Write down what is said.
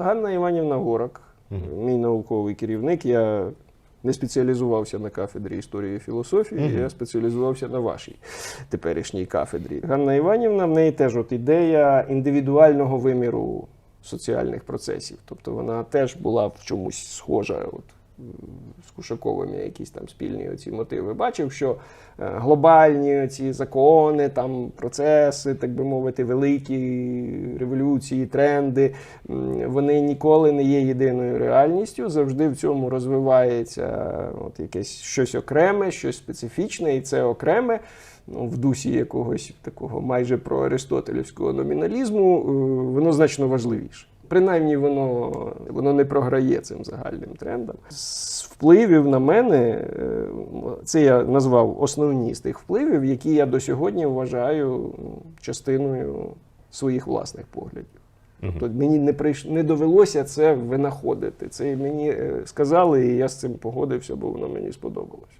Ганна Іванівна Горак, мій науковий керівник. Я не спеціалізувався на кафедрі історії і філософії, я спеціалізувався на вашій теперішній кафедрі. Ганна Іванівна, в неї теж от ідея індивідуального виміру соціальних процесів. Тобто вона теж була в чомусь схожа. От, з Кушаковим якісь там спільні оці мотиви бачив, що е, глобальні ці закони, там процеси, так би мовити, великі революції, тренди, вони ніколи не є єдиною реальністю. Завжди в цьому розвивається от якесь щось окреме, щось специфічне, і це окреме. Ну, в дусі якогось такого майже проаристотелівського номіналізму, е, воно значно важливіше. Принаймні, воно, воно не програє цим загальним трендам. З впливів на мене, е, це я назвав основні з тих впливів, які я до сьогодні вважаю частиною своїх власних поглядів. Тобто мені не прийш... не довелося це винаходити. Це мені е, сказали, і я з цим погодився, бо воно мені сподобалось.